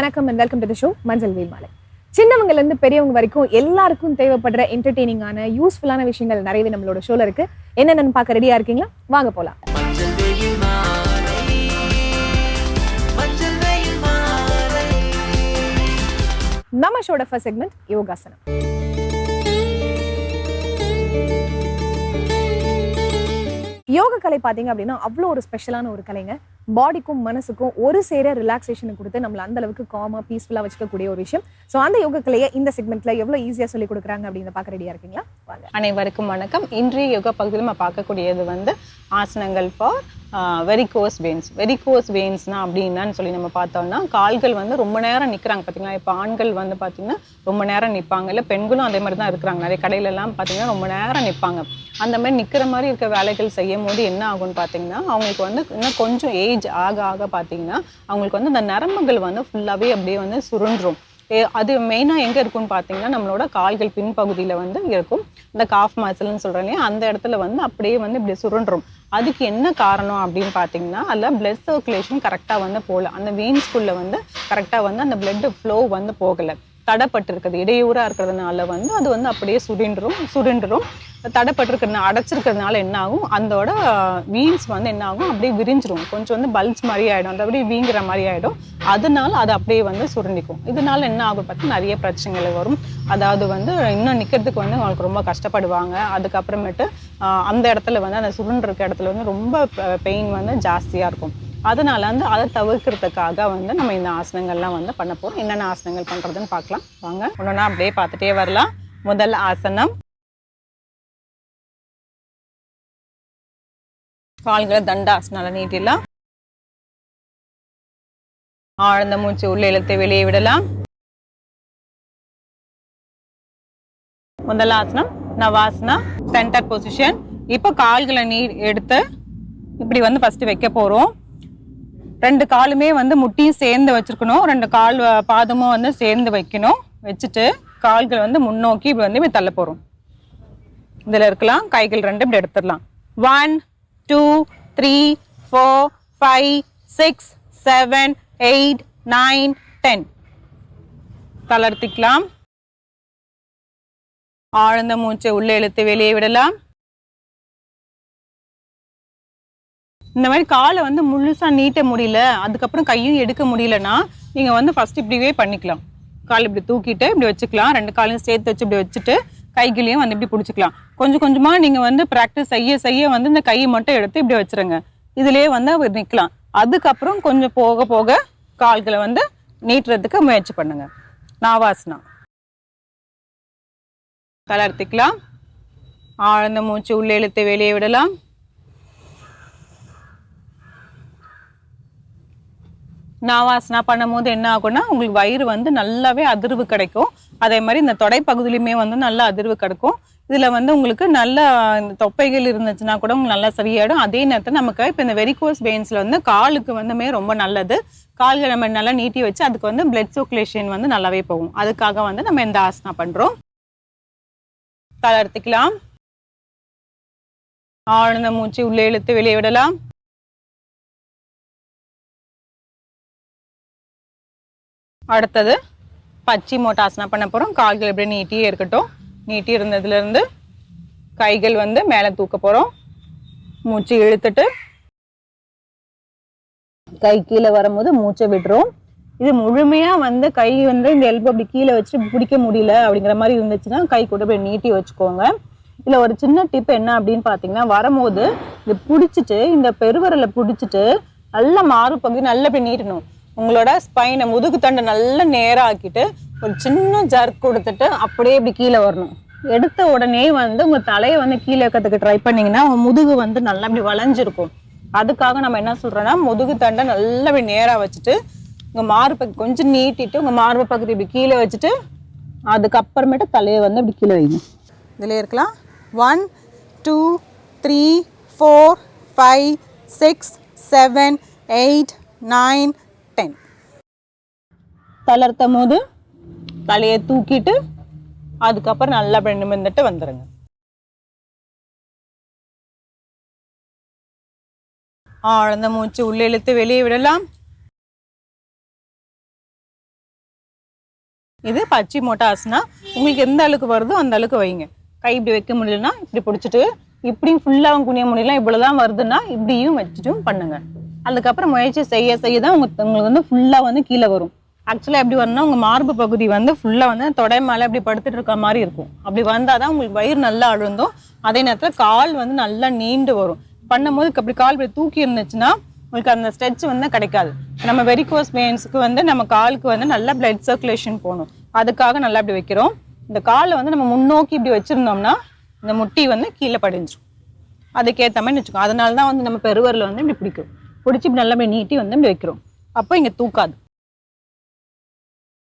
வணக்கம் and welcome to the show மஞ்சள் வேல் மாலை. சின்னவங்கல இருந்து பெரியவங்க வரைக்கும் எல்லாருக்கும் தேவைப்படுற என்டர்டெய்னிங்கான யூஸ்ஃபுல்லான விஷயங்கள் நிறையவே நம்மளோட ஷோல இருக்கு. என்னென்னு பார்க்க ரெடியா இருக்கீங்களா? வாங்க மாலை நம்ம ஷோட ஃபர்ஸ்ட் செக்மெண்ட் யோகாசனம். யோக கலை பார்த்தீங்க அப்படின்னா அவ்வளோ ஒரு ஸ்பெஷலான ஒரு கலைங்க. பாடிக்கும் மனசுக்கும் ஒரு சேர ரிலாக்ஸேஷன் கொடுத்து நம்மள அந்த அளவுக்கு காமா பீஸ்ஃபுல்லாக வச்சுக்கக்கூடிய ஒரு விஷயம். ஸோ அந்த யோக கலையை இந்த செக்மெண்ட்ல எவ்வளோ ஈஸியாக சொல்லி கொடுக்குறாங்க அப்படின்னு பார்க்க ரெடியா இருக்கீங்களா? அனைவருக்கும் வணக்கம். இன்றைய யோகா பகுதியில் நம்ம பார்க்கக்கூடியது வந்து ஆசனங்கள் ஃபார் வெரிகோஸ் வெயின்ஸ் வெரிகோஸ் வெயின்ஸ்னா அப்படின்னான்னு சொல்லி நம்ம பார்த்தோம்னா கால்கள் வந்து ரொம்ப நேரம் நிற்கிறாங்க பார்த்தீங்களா இப்போ ஆண்கள் வந்து பார்த்தீங்கன்னா ரொம்ப நேரம் நிற்பாங்க இல்லை பெண்களும் அதே மாதிரி தான் இருக்கிறாங்க. நிறைய கடையிலலாம் பார்த்திங்கன்னா பார்த்தீங்கன்னா ரொம்ப நேரம் நிற்பாங்க அந்த மாதிரி நிற்கிற மாதிரி இருக்க வேலைகள் செய்யும் போது என்ன ஆகும்னு பார்த்தீங்கன்னா அவங்களுக்கு வந்து இன்னும் கொஞ்சம் ஏஜ் ஆக ஆக பார்த்தீங்கன்னா அவங்களுக்கு வந்து அந்த நரம்புகள் வந்து ஃபுல்லாகவே அப்படியே வந்து சுருண்டுரும். அது மெயினாக எங்கே இருக்கும்னு பார்த்தீங்கன்னா நம்மளோட கால்கள் பின்பகுதியில் வந்து இருக்கும். இந்த காஃப் மசில்னு சொல்கிறோம் இல்லையா? அந்த இடத்துல வந்து அப்படியே வந்து இப்படி சுருண்டுரும். அதுக்கு என்ன காரணம் அப்படின்னு பார்த்தீங்கன்னா அதில் பிளட் சர்க்குலேஷன் கரெக்டாக வந்து போகல. அந்த வெயின்ஸ்குள்ளே வந்து கரெக்டாக வந்து அந்த பிளட் ஃப்ளோ வந்து போகலை. தடைப்பட்டிருக்குது. இடையூறாக இருக்கிறதுனால வந்து அது வந்து அப்படியே சுருண்டுரும் சுருண்டுரும். தடைப்பட்டிருக்கிறதுனால அடைச்சிருக்கிறதுனால என்ன ஆகும்? அதோட வீல்ஸ் வந்து என்ன ஆகும்? அப்படியே விரிஞ்சிரும். கொஞ்சம் வந்து பல்ஸ் மாதிரி ஆகிடும் அது அப்படியே வீங்குற மாதிரி ஆகிடும் அதனால அது அப்படியே வந்து சுருண்டிக்கும். இதனால என்ன ஆகும் பார்த்தா நிறைய பிரச்சனைகள் வரும். அதாவது வந்து இன்னும் நிற்கிறதுக்கு வந்து அவங்களுக்கு ரொம்ப கஷ்டப்படுவாங்க. அதுக்கப்புறமேட்டு அந்த இடத்துல வந்து அந்த சுருண்டிருக்க இடத்துல வந்து ரொம்ப பெயின் வந்து ஜாஸ்தியாக இருக்கும். அதனால வந்து அதை தவிர்க்கிறதுக்காக வந்து நம்ம இந்த ஆசனங்கள்லாம் வந்து பண்ண போகிறோம் என்னென்ன ஆசனங்கள் பண்ணுறதுன்னு பார்க்கலாம். வாங்க ஒன்றுனா அப்படியே பார்த்துட்டே வரலாம். முதல் ஆசனம். கால்களை தண்டாசனால நீட்டிடலாம். ஆழ்ந்த மூச்சு உள்ள இழுத்து வெளியே விடலாம். முதல் ஆசனம் நவாசனா சென்டர் பொசிஷன் இப்போ கால்களை நீ எடுத்து இப்படி வந்து ஃபர்ஸ்ட் வைக்க போறோம். ரெண்டு காலுமே வந்து முட்டியும் சேர்ந்து வச்சுருக்கணும். ரெண்டு கால் பாதமும் வந்து சேர்ந்து வைக்கணும். வச்சுட்டு கால்கள் வந்து முன்னோக்கி இப்படி வந்து இப்படி தள்ள போகிறோம் இதில் இருக்கலாம் கைகள் ரெண்டு இப்படி எடுத்துடலாம். One two three four five six seven eight nine ten தளர்த்திக்கலாம். ஆழ்ந்த மூச்சை உள்ளே இழுத்து வெளியே விடலாம். இந்த மாதிரி காலை வந்து முழுசாக நீட்ட முடியல அதுக்கப்புறம் கையும் எடுக்க முடியலன்னா நீங்கள் வந்து ஃபர்ஸ்ட் இப்படிவே பண்ணிக்கலாம். கால் இப்படி தூக்கிட்டு இப்படி வச்சுக்கலாம். ரெண்டு காலையும் சேர்த்து வச்சு இப்படி வச்சுட்டு கைகளையும் வந்து இப்படி பிடிச்சிக்கலாம். கொஞ்சம் கொஞ்சமாக நீங்கள் வந்து ப்ராக்டிஸ் செய்ய செய்ய வந்து இந்த கையை மட்டும் எடுத்து இப்படி வச்சுருங்க. இதுலேயே வந்து அவர் நிற்கலாம் அதுக்கப்புறம் கொஞ்சம் போக போக கால்களை வந்து நீட்டுறதுக்கு முயற்சி பண்ணுங்க. நாவாசனா. தளர்த்திக்கலாம். ஆழ்ந்த மூச்சு உள்ளே இழுத்து வெளியே விடலாம். நாவாசனா பண்ணும்போது என்ன ஆகும்னா உங்களுக்கு வயிறு வந்து நல்லாவே அதிர்வு கிடைக்கும். அதே மாதிரி இந்த தொடை பகுதியிலுமே வந்து நல்லா அதிர்வு கிடைக்கும். இதில் வந்து உங்களுக்கு நல்ல இந்த தொப்பைகள் இருந்துச்சுன்னா கூட உங்களுக்கு நல்லா சரியாயிடும். அதே நேரத்தில் நமக்கு இப்போ இந்த வெரிகோஸ் பெயின்ஸில் வந்து காலுக்கு வந்துமே ரொம்ப நல்லது. கால்களை நம்ம நல்லா நீட்டி வச்சு அதுக்கு வந்து பிளட் சர்க்குலேஷன் வந்து நல்லாவே போகும். அதுக்காக வந்து நம்ம இந்த ஆசனா பண்ணுறோம் தளர்த்திக்கலாம் ஆழ்ந்த மூச்சு உள்ளே இழுத்து வெளியே விடலாம். அடுத்தது பச்சை மோட்டாசனா பண்ண போகிறோம் கால்கள் எப்படி நீட்டியே இருக்கட்டும். நீட்டி இருந்ததுலேருந்து கைகள் வந்து மேலே தூக்க போகிறோம் மூச்சு இழுத்துட்டு கை கீழே வரும்போது மூச்சை விடுறோம். இது முழுமையாக வந்து கை வந்து இந்த எல்போ அப்படி கீழே வச்சு பிடிக்க முடியல அப்படிங்கிற மாதிரி இருந்துச்சுன்னா கை கூட போய் நீட்டி வச்சுக்கோங்க. இதில் ஒரு சின்ன டிப் என்ன அப்படின்னு பார்த்தீங்கன்னா வரும்போது இது பிடிச்சிட்டு இந்த பெருவரலை பிடிச்சிட்டு நல்ல மாறு பகுதி நல்லா போய் நீட்டணும். உங்களோட ஸ்பைனை முதுகு தண்டை நல்லா நேராக ஆக்கிட்டு ஒரு சின்ன ஜர்க் கொடுத்துட்டு அப்படியே இப்படி கீழே வரணும். எடுத்த உடனே வந்து உங்கள் தலையை வந்து கீழே இருக்கிறதுக்கு ட்ரை பண்ணிங்கன்னா உங்கள் முதுகு வந்து நல்லா இப்படி வளைஞ்சிருக்கும். அதுக்காக நம்ம என்ன சொல்கிறோன்னா முதுகு தண்டை நல்லா இப்படி நேராக வச்சுட்டு உங்கள் மார்பு பகுதி கொஞ்சம் நீட்டிட்டு உங்கள் மார்பு பகுதி இப்படி கீழே வச்சுட்டு அதுக்கப்புறமேட்டு தலையை வந்து இப்படி கீழே வைங்க. இதில் இருக்கலாம். One two three four five six seven eight nine தளர்த்தும் போது தலையை தூக்கிட்டு அதுக்கப்புறம் நல்லா பெண்ணு மிந்துட்டு வந்துடுங்க ஆழ்ந்த மூச்சு உள்ளே இழுத்து வெளியே விடலாம். இது பச்சி மோட்டாஸ்னா உங்களுக்கு எந்த அளவுக்கு வருதோ அந்த அளவுக்கு வைங்க. கை இப்படி வைக்க முடியலன்னா இப்படி பிடிச்சிட்டு இப்படியும் ஃபுல்லாகவும் குனிய முடியலாம் இவ்வளவுதான் வருதுன்னா இப்படியும் வச்சுட்டும் பண்ணுங்க. அதுக்கப்புறம் முயற்சி செய்ய செய்ய தான் உங்களுக்கு வந்து ஃபுல்லாக வந்து கீழே வரும். ஆக்சுவலாக எப்படி வரணும்னா உங்கள் மார்பு பகுதி வந்து ஃபுல்லாக வந்து தொடை மேலே அப்படி படுத்துட்டு இருக்க மாதிரி இருக்கும். அப்படி வந்தால் தான் உங்களுக்கு வயிறு நல்லா அழுந்தும். அதே நேரத்தில் கால் வந்து நல்லா நீண்டு வரும். பண்ணும்போது அப்படி கால் இப்படி தூக்கி இருந்துச்சுன்னா உங்களுக்கு அந்த ஸ்ட்ரெச் வந்து கிடைக்காது. நம்ம வெரிகோஸ் பெயின்ஸுக்கு வந்து நம்ம காலுக்கு வந்து நல்லா பிளட் சர்க்குலேஷன் போகணும். அதுக்காக நல்லா இப்படி வைக்கிறோம். இந்த காலை வந்து நம்ம முன்னோக்கி இப்படி வச்சுருந்தோம்னா இந்த முட்டி வந்து கீழே படிஞ்சிடும் அதுக்கேற்ற மாதிரி வச்சுக்கோம் அதனால தான் வந்து நம்ம பெருவரில் வந்து இப்படி பிடிக்கும். பிடிச்சி இப்படி நல்லா இப்படி நீட்டி வந்து இப்படி வைக்கிறோம். அப்போ இங்கே தூக்காது.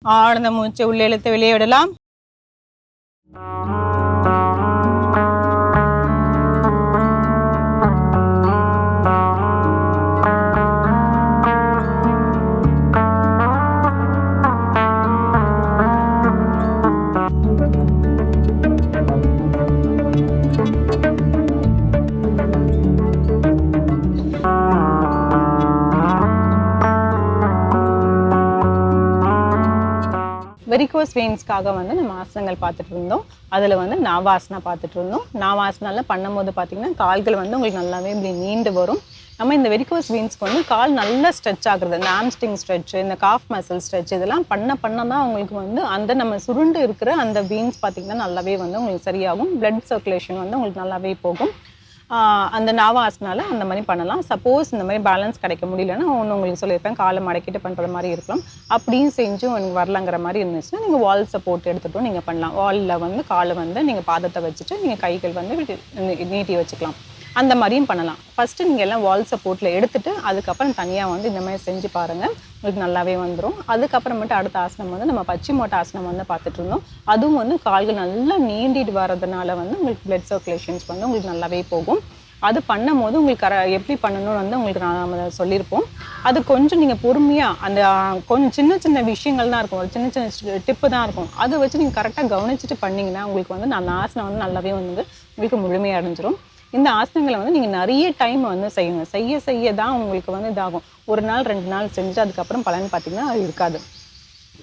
ஆழ்ந்த மூச்சை உள்ளே இழுத்து வெளியே விடலாம். வெரிகோஸ் வெயின்ஸ்க்காக வந்து நம்ம ஆசனங்கள் பார்த்துட்டு இருந்தோம் அதில் வந்து நாவாசனா பார்த்துட்டு இருந்தோம் நாவாசனால பண்ணும்போது பார்த்தீங்கன்னா கால்கள் வந்து உங்களுக்கு நல்லாவே இப்படி நீண்டு வரும். நம்ம இந்த வெரிகோஸ் வீன்ஸ்க்கு வந்து கால் நல்லா ஸ்ட்ரெச் ஆகுறது இந்த ஆம்ஸ்டிங் ஸ்ட்ரெச் இந்த காஃப் மசில் ஸ்ட்ரெச் இதெல்லாம் பண்ண பண்ண தான் உங்களுக்கு வந்து அந்த நம்ம சுருண்டு இருக்கிற அந்த வீன்ஸ் பார்த்தீங்கன்னா நல்லாவே வந்து உங்களுக்கு சரியாகும். பிளட் சர்க்குலேஷன் வந்து உங்களுக்கு நல்லாவே போகும். அந்த நாவாசனால அந்த மாதிரி பண்ணலாம். சப்போஸ் இந்த மாதிரி பேலன்ஸ் கிடைக்க முடியலன்னா ஒன்று உங்களுக்கு சொல்லியிருப்பேன் காலை மடக்கிட்டு பண்ணுற மாதிரி இருக்கலாம். அப்படியும் செஞ்சும் உங்களுக்கு வரலங்கிற மாதிரி இருந்துச்சுன்னா நீங்கள் வால் சப்போர்ட் எடுத்துகிட்டும் நீங்கள் பண்ணலாம். வாலில் வந்து காலை வந்து நீங்கள் பாதத்தை வச்சுட்டு நீங்கள் கைகள் வந்து நீ- நீட்டி வச்சுக்கலாம். அந்த மாதிரியும் பண்ணலாம். ஃபஸ்ட்டு நீங்கள் எல்லாம் வால் சப்போர்ட்டில் எடுத்துகிட்டு அதுக்கப்புறம் தனியாக வந்து இந்த மாதிரி செஞ்சு பாருங்கள் உங்களுக்கு நல்லாவே வந்துடும் அதுக்கப்புறமேட்டு அடுத்த ஆசனம் வந்து நம்ம பச்சை மோட்டை ஆசனம் வந்து பார்த்துட்டு இருந்தோம். அதுவும் வந்து கால்கள் நல்லா நீண்டிட்டு வர்றதுனால வந்து உங்களுக்கு பிளட் சர்க்குலேஷன்ஸ் வந்து உங்களுக்கு நல்லாவே போகும். அது பண்ணும் போது உங்களுக்கு கர எப்படி பண்ணணும்னு வந்து உங்களுக்கு நான் சொல்லியிருப்போம். அது கொஞ்சம் நீங்கள் பொறுமையாக அந்த கொஞ்சம் சின்ன சின்ன விஷயங்கள் தான் இருக்கும். ஒரு சின்ன சின்ன டிப்பு தான் இருக்கும். அதை வச்சு நீங்கள் கரெக்டாக கவனிச்சுட்டு பண்ணிங்கன்னா உங்களுக்கு வந்து அந்த ஆசனம் வந்து நல்லாவே வந்து உங்களுக்கு முழுமையாக அடைஞ்சிரும் இந்த ஆசனங்களை வந்து நீங்கள் நிறைய டைம் வந்து செய்யுங்க. செய்ய செய்ய தான் உங்களுக்கு வந்து இதாகும். ஒரு நாள் ரெண்டு நாள் செஞ்சு அதுக்கப்புறம் பலன் பார்த்தீங்கன்னா அது இருக்காது.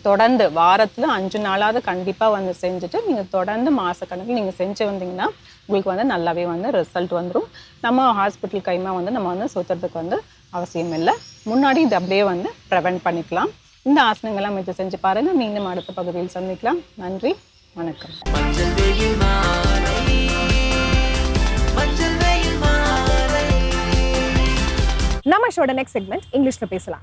தொடர்ந்து வாரத்தில் அஞ்சு நாளாவது கண்டிப்பாக வந்து செஞ்சுட்டு நீங்கள் தொடர்ந்து மாதக்கணக்கில் நீங்கள் செஞ்சு வந்தீங்கன்னா உங்களுக்கு வந்து நல்லாவே வந்து ரிசல்ட் வந்துடும் நம்ம ஹாஸ்பிட்டல் கைமா வந்து நம்ம வந்து சுற்றுறதுக்கு வந்து அவசியம் இல்லை. முன்னாடி இது அப்படியே வந்து ப்ரிவென்ட் பண்ணிக்கலாம். இந்த ஆசனங்கள்லாம் மிச்சம் செஞ்சு பாருங்கள் மீண்டும் அடுத்த பகுதியில் சந்திக்கலாம். நன்றி. வணக்கம். நம்ம ஷோட நெக்ஸ்ட் செக்மெண்ட் இங்கிலீஷ்ல பேசலாம்.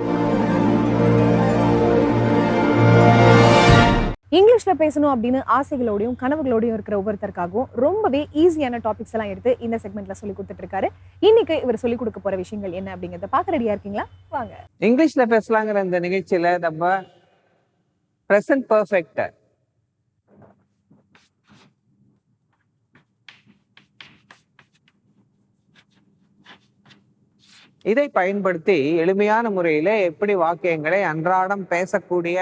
இங்கிலீஷ்ல பேசணும் அப்படின்னு ஆசைகளோடையும் கனவுகளோடையும் இருக்கிற ஒவ்வொருத்தருக்காகவும் ரொம்பவே ஈஸியான டாபிக்ஸ் எல்லாம் எடுத்து இந்த செக்மெண்ட்ல சொல்லி கொடுத்துட்டு இருக்காரு இன்னைக்கு இவர் சொல்லி கொடுக்க போற விஷயங்கள் என்ன அப்படிங்கறத பார்க்க ரெடியா இருக்கீங்களா? வாங்க. இங்கிலீஷ்ல பேசலாங்கிற இந்த நிகழ்ச்சியில நம்ம பிரசன்ட் பர்ஃபெக்ட் இதை பயன்படுத்தி எளிமையான முறையில எப்படி வாக்கியங்களை அன்றாடம் பேசக்கூடிய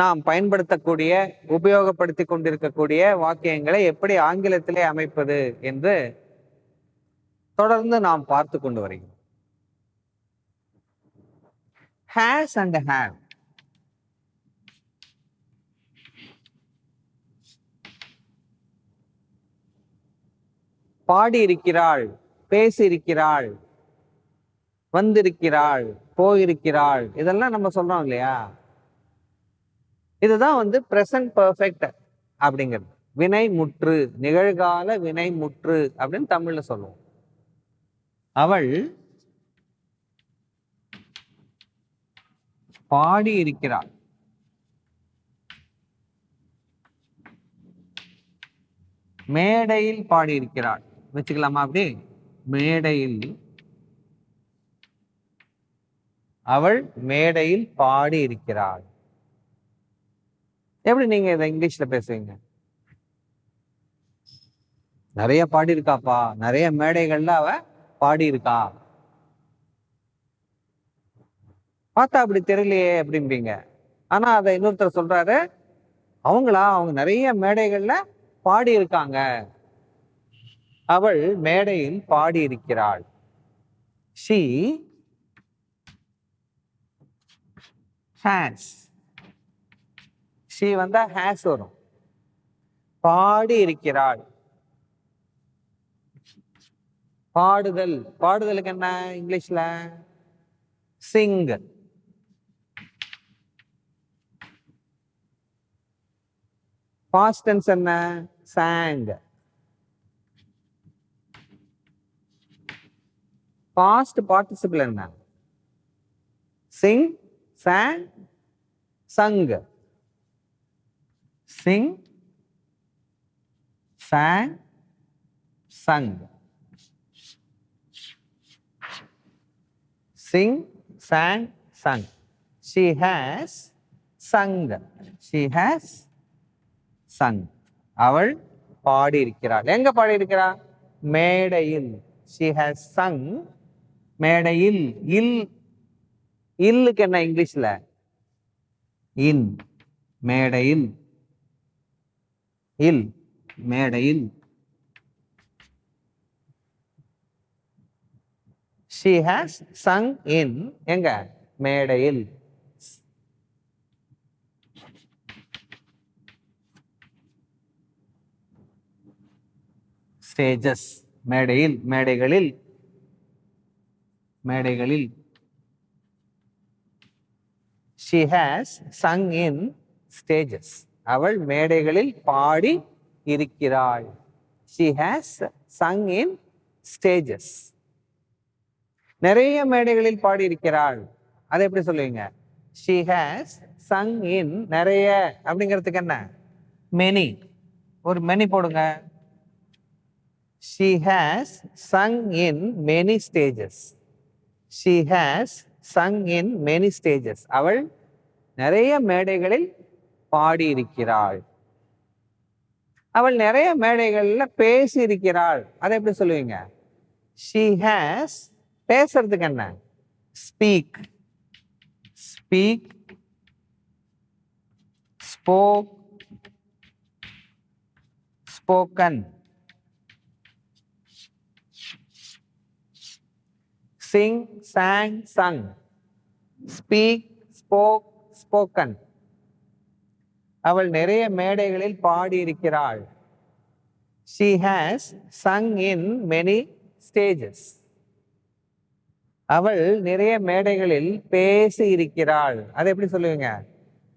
நாம் பயன்படுத்தக்கூடிய உபயோகப்படுத்தி கொண்டிருக்கக்கூடிய வாக்கியங்களை எப்படி ஆங்கிலத்திலே அமைப்பது என்று தொடர்ந்து நாம் பார்த்து கொண்டு வருகிறோம். ஹேஸ் அண்ட் ஹேவ் பாடியிருக்கிறாள் பேசியிருக்கிறாள். வந்திருக்கிறாள் போயிருக்கிறாள். இதெல்லாம் நம்ம சொல்றோம் இல்லையா? இதுதான் வந்து பிரசன்ட் பர்ஃபெக்ட் அப்படிங்கிறது. வினை முற்று நிகழ்கால வினை முற்று அப்படின்னு தமிழ்ல சொல்லுவோம். அவள் பாடி இருக்கிறாள் மேடையில் பாடியிருக்கிறாள். வச்சுக்கலாமா அப்படி? மேடையில் அவள் மேடையில் பாடி இருக்கிறாள் எப்படி நீங்க இதை இங்கிலீஷ்ல பேசுவீங்க? நிறைய பாடி இருக்காப்பா நிறைய மேடைகள்ல அவ பாடி இருக்கா பார்த்தா அப்படி தெரியலையே அப்படிம்பீங்க. ஆனா அதை இன்னொருத்தர் சொல்றாரு அவங்களா? அவங்க நிறைய மேடைகள்ல பாடி இருக்காங்க அவள் மேடையில் பாடி இருக்கிறாள் ஷீ ஹேஸ் ஷீ வந்தா ஹேஸ் வரும். பாடி இருக்கிறாள் பாடுதல். பாடுதலுக்கு என்ன இங்கிலீஷ்ல? சிங் பாஸ்டன்ஸ் என்ன? சாங் பாஸ்ட் பார்ட்டிசிபிள் என்ன? Singh sang sung. Sing, sang sung. Sing, sang sung she has sung she has sung அவள் பாடியிருக்கிறாள் எங்க பாடியிருக்கிறாள் மேடையில் ஷி ஹேஸ் சங் மேடையில் இல் இல்லுக்கு என்ன இங்கிலீஷில்? இன் மேடையில். இல் மேடையில். ஷி ஹாஸ் சங் இன் எங்க? மேடையில். ஸ்டேஜஸ் மேடையில் மேடைகளில். மேடைகளில். She has sung in stages அவள் மேடைகளில் பாடி இருக்கிறாள் she has sung in stages நிறைய மேடைகளில் பாடி இருக்கிறாள் அதை எப்படி சொல்லுவீங்க ஷி ஹேஸ் சங் இன் நிறைய அப்படிங்கிறதுக்கு என்ன மெனி ஒரு மெனி போடுங்க she has sung in many stages she has sung in many stages அவள் நிறைய மேடைகளில் பாடி இருக்கிறாள் அவள் நிறைய மேடைகளில் பேசி இருக்கிறாள் அதை எப்படி சொல்லுவீங்க? She ஹேஸ் பேசுறதுக்கு என்ன? Speak speak spoke spoken sing sang sung speak spoke spoken அவள் நிறைய மேடைகளில் பாடியிருக்கிறாள் she has sung in many stages அவள் நிறைய மேடைகளில் பேசி இருக்கிறாள் அதை எப்படி சொல்லுவீங்க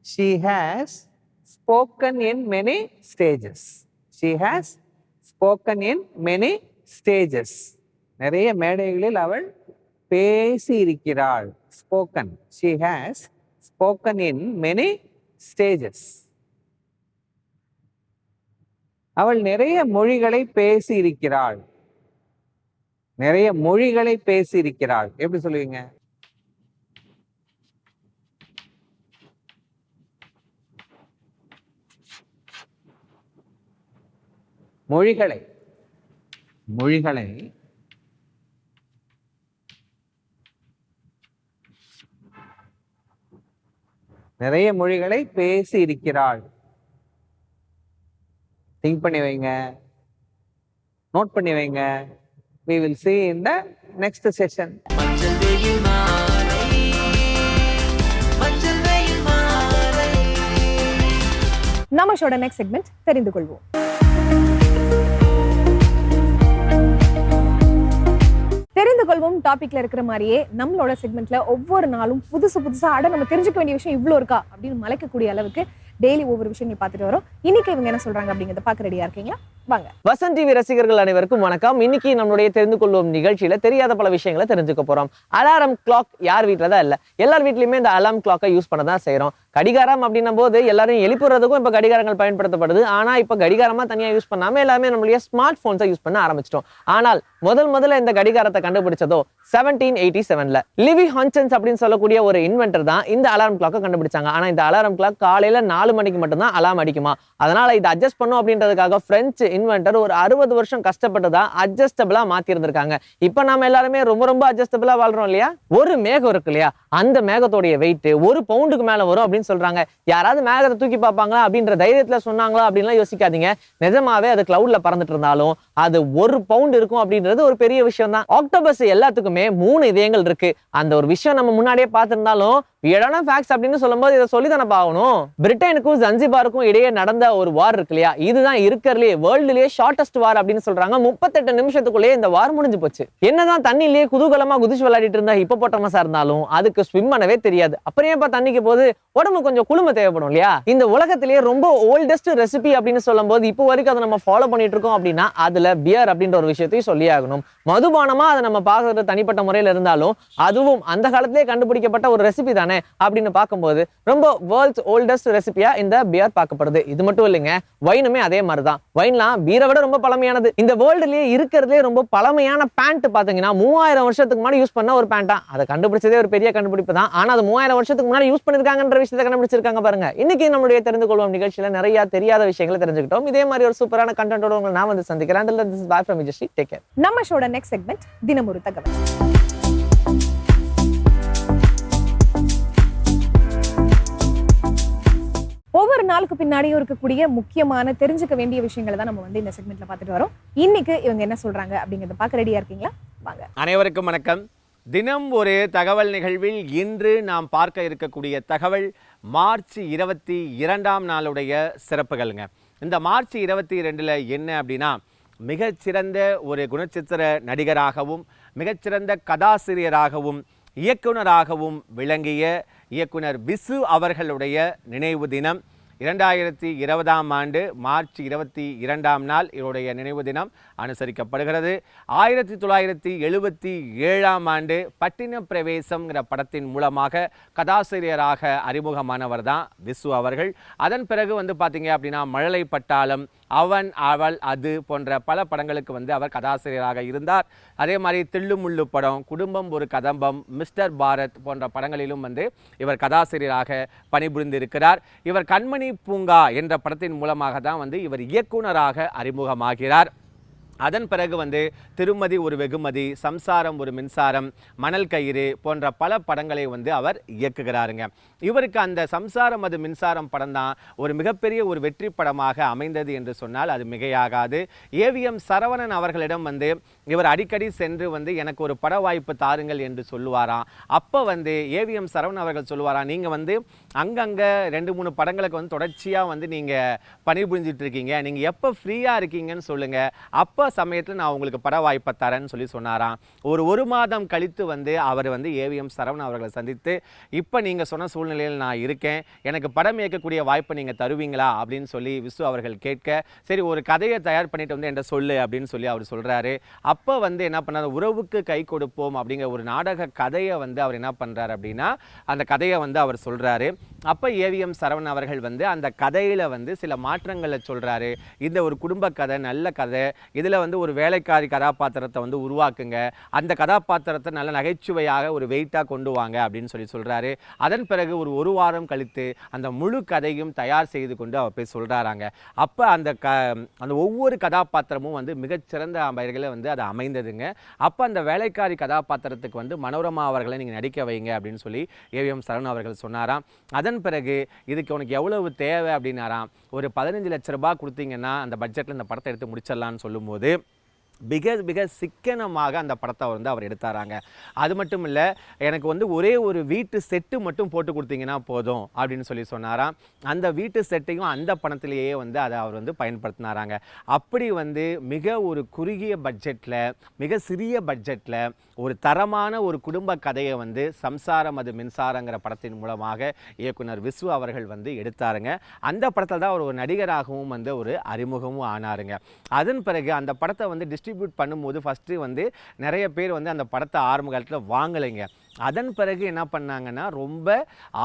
she has spoken in many stages she has spoken in many stages நிறைய மேடைகளில் அவள் பேசி இருக்கிறாள் spoken she has spoken in many stages அவள் நிறைய மொழிகளை பேசி இருக்கிறாள் நிறைய மொழிகளை பேசி இருக்கிறாள் எப்படி சொல்லுவீங்க? மொழிகளை. மொழிகளை நிறைய மொழிகளை பேசி இருக்கிறாள். திங்க் பண்ணி வைங்க. நோட் பண்ணி வைங்க. We will see in the next session. மஞ்சள் வெயில் மாலை. மஞ்சள் வெயில் மாலை. நம்ம ஷோட நெக்ஸ்ட் செக்மெண்ட் தெரிந்து கொள்வோம். தெரிந்து டாபிக்ல இருக்கிற மாதிரியே நம்மளோட செக்மெண்ட்ல ஒவ்வொரு நாளும் புதுசு புதுசா அட நம்ம தெரிஞ்சுக்க வேண்டிய விஷயம் இவ்வளோ இருக்கா? அப்படின்னு மலைக்கக்கூடிய அளவுக்கு டெய்லி ஒவ்வொரு விஷயங்கள் பார்த்துட்டு வரோம். இன்னைக்கு இவங்க என்ன சொல்றாங்க அப்படிங்கறத பார்க்க ரெடியா இருக்கீங்களா? வாங்க. வசந்த் டிவி ரசிகர்கள் அனைவருக்கும் வணக்கம். இன்னைக்கு நம்மளுடைய தெரிந்து கொள்வோம் நிகழ்ச்சியில தெரியாத பல விஷயங்களை தெரிஞ்சுக்க போறோம். அலாரம் கிளாக் யார் வீட்டில் தான் இல்லை. எல்லார் வீட்லயுமே இந்த அலாரம் கிளாக்கை யூஸ் பண்ண தான் செய்யறோம் கடிகாரம் அப்படின்னும் போது எல்லாரும் எழுப்புறதுக்கும் இப்போ கடிகாரங்கள் பயன்படுத்தப்படுது. ஆனா இப்போ கடிகாரமா தனியா யூஸ் பண்ணாம எல்லாமே நம்மளுடைய ஸ்மார்ட் ஃபோன்ஸை யூஸ் பண்ண ஆரம்பிச்சிட்டோம். ஆனால் முதல் முதல்ல இந்த கடிகாரத்தை கண்டுபிடிச்சதோ செவன்டீன் எயிட்டி செவன்ல லிவி ஹான்சன்ஸ் அப்படின்னு சொல்லக்கூடிய ஒரு இன்வென்டர் தான் இந்த அலாரம் கிளாக்கை கண்டுபிடிச்சாங்க. ஆனா இந்த அலாரம் கிளாக் காலையில நாலு மணிக்கு மட்டும்தான் அலாம் அடிக்குமா? அதனால இதை அட்ஜஸ்ட் பண்ணும் அப்படின்றதுக்காக பிரெஞ்சு இன்வென்டர் ஒரு அறுபது வருஷம் கஷ்டப்பட்டு தான் அட்ஜஸ்டபிளா மாத்திருந்திருக்காங்க. இப்போ நம்ம எல்லாருமே ரொம்ப ரொம்ப அட்ஜஸ்டபிளாக வாழ்றோம் இல்லையா? ஒரு மேகம் இருக்கு இல்லையா? அந்த மேகத்தோடைய வெயிட் ஒரு பவுண்டுக்கு மேல வரும் அப்படின்னு அப்படின்னு சொல்றாங்க. யாராவது மேகத்தை தூக்கி பார்ப்பாங்களா அப்படின்ற தைரியத்துல சொன்னாங்களா அப்படின்லாம் யோசிக்காதீங்க. நிஜமாவே அது கிளவுட்ல பறந்துட்டு இருந்தாலும் அது ஒரு பவுண்ட் இருக்கும் அப்படின்றது ஒரு பெரிய விஷயம் தான் ஆக்டோபஸ் எல்லாத்துக்குமே மூணு இதயங்கள் இருக்கு. அந்த ஒரு விஷயம் நம்ம முன்னாடியே பார்த்திருந்தாலும் வியடான ஃபேக்ட்ஸ் அப்படின்னு சொல்லும்போது இதை சொல்லி தானே பார்க்கணும் பிரிட்டனுக்கும் ஜன்சிபாருக்கும் இடையே நடந்த ஒரு வார் இருக்கு இல்லையா? இதுதான் இருக்கிறதுலே வேர்ல்டுலயே ஷார்டஸ்ட் வார் அப்படின்னு சொல்றாங்க. முப்பத்தெட்டு நிமிஷத்துக்குள்ளேயே இந்த வார் முடிஞ்சு போச்சு. என்னதான் தண்ணிலேயே குதூகலமா குதிச்சு விளையாடிட்டு இருந்தா இருந்த ஹிப்போபோட்டமஸா இருந்தாலும் அதுக்கு ஸ்விம் பண்ணவே தெரியாது. அப்புறம் ஏன்பா தண்ணிக்கு போது உடம்பு உடம்பு கொஞ்சம் குளுமை தேவைப்படும் இல்லையா? இந்த உலகத்திலேயே ரொம்ப ஓல்டஸ்ட் ரெசிபி அப்படின்னு சொல்லும்போது இப்போ வரைக்கும் அதை நம்ம ஃபாலோ பண்ணிட்டு இருக்கோம் அப்படின்னா அதுல பியர் அப்படின்ற ஒரு விஷயத்தையும் சொல்லி ஆகணும். மதுபானமா அதை நம்ம பார்க்கறது தனிப்பட்ட முறையில இருந்தாலும் அதுவும் அந்த காலத்திலே கண்டுபிடிக்கப்பட்ட ஒரு ரெசிபி தானே அப்படின்னு பார்க்கும்போது ரொம்ப வேர்ல்ட்ஸ் ஓல்டஸ்ட் ரெசிபியா இந்த பியர் பார்க்கப்படுது. இது மட்டும் இல்லைங்க வைனுமே அதே மாதிரி தான் வைன்லாம் பீரை விட ரொம்ப பழமையானது. இந்த வேர்ல்டுலயே இருக்கிறதுலே ரொம்ப பழமையான பேண்ட் பாத்தீங்கன்னா மூவாயிரம் வருஷத்துக்கு முன்னாடி யூஸ் பண்ண ஒரு பேண்டா அதை கண்டுபிடிச்சதே ஒரு பெரிய கண்டுபிடிப்பு தான். ஆனா அது மூவாயிரம் வருஷத்துக்கு முன்னாடி யூஸ் பண்ணிருக்காங்கன்ற விஷயத்த கண்டுபிடிச்சிருக்காங்க பாருங்க. இன்னைக்கு நம்மளுடைய தெரிந்து கொள்வோம் நிகழ்ச்சியில நிறைய தெரியாத விஷயங்களை தெரிஞ்சுக்கிட்டோம். இதே மாதிரி ஒரு சூப்பரான கண்டென்ட்டோட உங்களை நான் வந்து சந்திக்கிறேன். This is bye from Vijay take care நம்ம ஷோட நெக்ஸ்ட் செக்மெண்ட் தினம் ஒரு தகவல். ஒவ்வொரு நாளுக்கு பின்னாடியும் இருக்கக்கூடிய முக்கியமான தெரிஞ்சுக்க வேண்டிய விஷயங்களை தான் நம்ம வந்து இந்த செக்மெண்ட்ல பார்த்துட்டு வரோம். இன்னைக்கு இவங்க என்ன சொல்றாங்க அப்படிங்கறத பார்க்க ரெடியா இருக்கீங்களா? வாங்க. அனைவருக்கும் வணக்கம். தினம் ஒரு தகவல் நிகழ்வில் இன்று நாம் பார்க்க இருக்கக்கூடிய தகவல் மார்ச் இருபத்தி இரண்டாம் நாளுடைய சிறப்புகள்ங்க. இந்த மார்ச் இருபத்தி ரெண்டில் என்ன அப்படின்னா மிகச்சிறந்த ஒரு குணச்சித்திர நடிகராகவும் மிகச்சிறந்த கதாசிரியராகவும் இயக்குனராகவும் விளங்கிய இயக்குனர் விசு அவர்களுடைய நினைவு தினம். இரண்டாயிரத்தி இருபதாம் ஆண்டு மார்ச் இருபத்தி இரண்டாம் நாள் இவருடைய நினைவு தினம் அனுசரிக்கப்படுகிறது. ஆயிரத்தி தொள்ளாயிரத்தி எழுபத்தி ஏழாம் ஆண்டு பட்டின பிரவேசம்ங்கிற படத்தின் மூலமாக கதாசிரியராக அறிமுகமானவர் தான் விசு அவர்கள். அதன் பிறகு வந்து பார்த்தீங்க அப்படின்னா மழலை பட்டாளம் அவன் அவள் அது போன்ற பல படங்களுக்கு வந்து அவர் கதாசிரியராக இருந்தார். அதே மாதிரி தில்லுமுள்ளு படம் குடும்பம் ஒரு கதம்பம் மிஸ்டர் பாரத் போன்ற படங்களிலும் வந்து இவர் கதாசிரியராக பணிபுரிந்திருக்கிறார். இவர் கண்மணி பூங்கா என்ற படத்தின் மூலமாக தான் வந்து இவர் இயக்குனராக அறிமுகமாகிறார். அதன் பிறகு வந்து திருமதி ஒரு வெகுமதி சம்சாரம் ஒரு மின்சாரம் மணல் கயிறு போன்ற பல படங்களை வந்து அவர் இயக்குகிறாருங்க. இவருக்கு அந்த சம்சாரம் அது மின்சாரம் படம் தான் ஒரு மிகப்பெரிய ஒரு வெற்றி படமாக அமைந்தது என்று சொன்னால் அது மிகையாகாது. ஏவிஎம் சரவணன் அவர்களிடம் வந்து இவர் அடிக்கடி சென்று வந்து எனக்கு ஒரு பட வாய்ப்பு தாருங்கள் என்று சொல்லுவாராம். அப்போ வந்து ஏவிஎம் சரவணன் அவர்கள் சொல்லுவாராம் நீங்கள் வந்து அங்கங்கே ரெண்டு மூணு படங்களுக்கு வந்து தொடர்ச்சியாக வந்து நீங்கள் பணிபுரிஞ்சிட்டு இருக்கீங்க. நீங்கள் எப்போ ஃப்ரீயாக இருக்கீங்கன்னு சொல்லுங்கள் அப்போ சமயத்தில் நான் உங்களுக்கு பட வாய்ப்பை தரேன்னு சொல்லி சொன்னாராம். ஒரு ஒரு மாதம் கழித்து வந்து அவர் வந்து ஏவிஎம் சரவணன் அவர்களை சந்தித்து இப்போ நீங்கள் சொன்ன சூழ்நிலையில் நான் இருக்கேன். எனக்கு படம் இயக்கக்கூடிய வாய்ப்பை நீங்கள் தருவீங்களா? அப்படின்னு சொல்லி விசு அவர்கள் கேட்க சரி ஒரு கதையை தயார் பண்ணிட்டு வந்து என்கிட்ட சொல்லு அப்படின்னு சொல்லி அவர் சொல்கிறாரு அப் அப்போ வந்து என்ன பண்ணார்? உறவுக்கு கை கொடுப்போம் அப்படிங்கிற ஒரு நாடக கதையை வந்து அவர் என்ன பண்ணுறாரு அப்படின்னா அந்த கதையை வந்து அவர் சொல்கிறாரு அப்போ ஏவிஎம் சரவணன் அவர்கள் வந்து அந்த கதையில் வந்து சில மாற்றங்களை சொல்கிறாரு இந்த ஒரு குடும்ப கதை நல்ல கதை இதில் வந்து ஒரு வேலைக்காரி கதாபாத்திரத்தை வந்து உருவாக்குங்க. அந்த கதாபாத்திரத்தை நல்ல நகைச்சுவையாக ஒரு வெயிட்டாக கொண்டு வாங்க அப்படின்னு சொல்லி சொல்கிறாரு அதன் பிறகு ஒரு ஒரு வாரம் கழித்து அந்த முழு கதையும் தயார் செய்து கொண்டு அவர் போய் சொல்கிறாராங்க அப்போ அந்த க அந்த ஒவ்வொரு கதாபாத்திரமும் வந்து மிகச்சிறந்த அவர்களை வந்து அதை அமைந்ததுங்க. அப்போ அந்த வேலைக்காரி கதாபாத்திரத்துக்கு வந்து மனோரமா அவர்களை நீங்கள் நடிக்க வைங்க அப்படின்னு சொல்லி ஏவிஎம் சரவணன் அவர்கள் சொன்னாராம். அதன் பிறகு இதுக்கு உனக்கு எவ்வளவு தேவை அப்படின்னாராம். ஒரு பதினஞ்சு லட்ச ரூபாய் கொடுத்தீங்கன்னா அந்த பட்ஜெட்டில் இந்த படத்தை எடுத்து முடிச்சிடலான்னு சொல்லும்போது மிக மிக சிக்கனமாக அந்த படத்தை வந்து அவர் எடுத்தாராங்க. அது மட்டும் இல்லை எனக்கு வந்து ஒரே ஒரு வீட்டு செட்டு மட்டும் போட்டு கொடுத்தீங்கன்னா போதும் அப்படின்னு சொல்லி சொன்னாராம். அந்த வீட்டு செட்டையும் அந்த பணத்திலேயே வந்து அதை அவர் வந்து பயன்படுத்தினாராங்க. அப்படி வந்து மிக ஒரு குறுகிய பட்ஜெட்டில் மிக சிறிய பட்ஜெட்டில் ஒரு தரமான ஒரு குடும்ப கதையை வந்து சம்சாரம் அது மின்சாரங்கிற படத்தின் மூலமாக இயக்குனர் விஸ்வ அவர்கள் வந்து எடுத்தாருங்க. அந்த படத்தில் தான் அவர் ஒரு நடிகராகவும் வந்து ஒரு அறிமுகமும் ஆனாருங்க. அதன் பிறகு அந்த படத்தை வந்து டிஸ்ட்ரிபியூட் பண்ணும்போது ஃபஸ்ட்டு வந்து நிறைய பேர் வந்து அந்த படத்தை ஆரம்ப காலத்தில் வாங்கலைங்க. அதன் பிறகு என்ன பண்ணாங்கன்னா ரொம்ப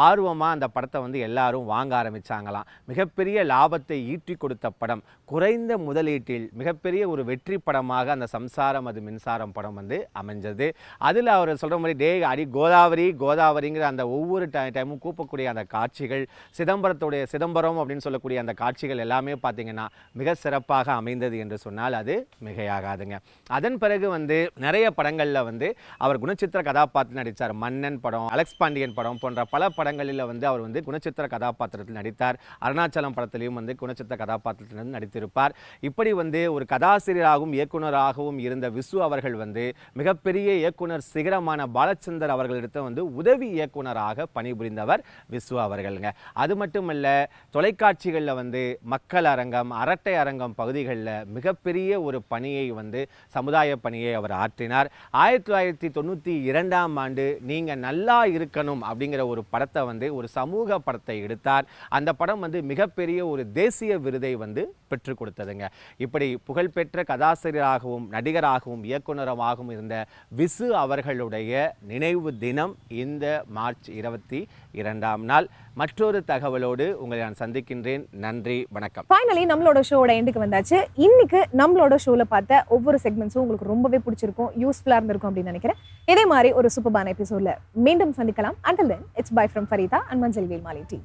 ஆர்வமாக அந்த படத்தை வந்து எல்லாரும் வாங்க ஆரம்பிச்சாங்களாம். மிகப்பெரிய லாபத்தை ஈட்டி கொடுத்த படம் குறைந்த முதலீட்டில் மிகப்பெரிய ஒரு வெற்றி படமாக அந்த சம்சாரம் அது மின்சாரம் படம் வந்து அமைஞ்சது. அதில் அவர் சொல்கிற மாதிரி டே அடி கோதாவரி கோதாவரிங்கிற அந்த ஒவ்வொரு டை டைமும் கூப்பக்கூடிய அந்த காட்சிகள் சிதம்பரத்துடைய சிதம்பரம் அப்படின்னு சொல்லக்கூடிய அந்த காட்சிகள் எல்லாமே பார்த்தீங்கன்னா மிக சிறப்பாக அமைந்தது என்று சொன்னால் அது மிகையாகாதுங்க. அதன் பிறகு வந்து நிறைய படங்களில் வந்து அவர் குணச்சித்திர கதாபாத்திரம் நடித்த நடித்தார் மன்னன் படம் அலெக்ஸ் பாண்டியன் படம் போன்ற பல படங்களில் வந்து அவர் வந்து குணச்சித்திர கதாபாத்திரத்தில் நடித்தார். அருணாச்சலம் படத்திலையும் வந்து குணச்சித்திர கதாபாத்திரத்தில் வந்து நடித்திருப்பார். இப்படி வந்து ஒரு கதாசிரியராகவும் இயக்குனராகவும் இருந்த விசு அவர்கள் வந்து மிகப்பெரிய இயக்குனர் சிகரமான பாலச்சந்தர் அவர்களிடத்த வந்து உதவி இயக்குனராக பணிபுரிந்தவர் விசு அவர்களுங்க. அது மட்டுமல்ல தொலைக்காட்சிகளில் வந்து மக்கள் அரங்கம் அரட்டை அரங்கம் பகுதிகளில் மிகப்பெரிய ஒரு பணியை வந்து சமுதாய பணியை அவர் ஆற்றினார். ஆயிரத்தி தொள்ளாயிரத்தி தொண்ணூற்றி இரண்டாம் ஆண்டு நீங்கள் நல்லா இருக்கணும் அப்படிங்கிற ஒரு படத்தை வந்து ஒரு சமூக படத்தை எடுத்தார். அந்த படம் வந்து மிகப்பெரிய ஒரு தேசிய விருதை வந்து பெற்றுக் கொடுத்ததுங்க. இப்படி புகழ்பெற்ற கதாசிரியராகவும் நடிகராகவும் இயக்குனராகவும் இருந்த விசு அவர்களுடைய நினைவு தினம் இந்த மார்ச் இருபத்தி இரண்டாம் நாள். மற்றொரு தகவலோடு உங்களை நான் சந்திக்கின்றேன். நன்றி வணக்கம். ஃபைனலி நம்மளோட ஷோட எண்டுக்கு வந்தாச்சு. இன்னைக்கு நம்மளோட ஷோவில் பார்த்த ஒவ்வொரு செக்மெண்ட்ஸும் உங்களுக்கு ரொம்பவே பிடிச்சிருக்கும் யூஸ்ஃபுல்லா இருந்திருக்கும் அப்படின்னு நினைக்கிறேன். இதே மாதிரி ஒரு சூப்பர்பான எபிசோட்ல மீண்டும் சந்திக்கலாம். Until then it's bye from Farida and மஞ்சள் வேல்மாலி மாலை டீ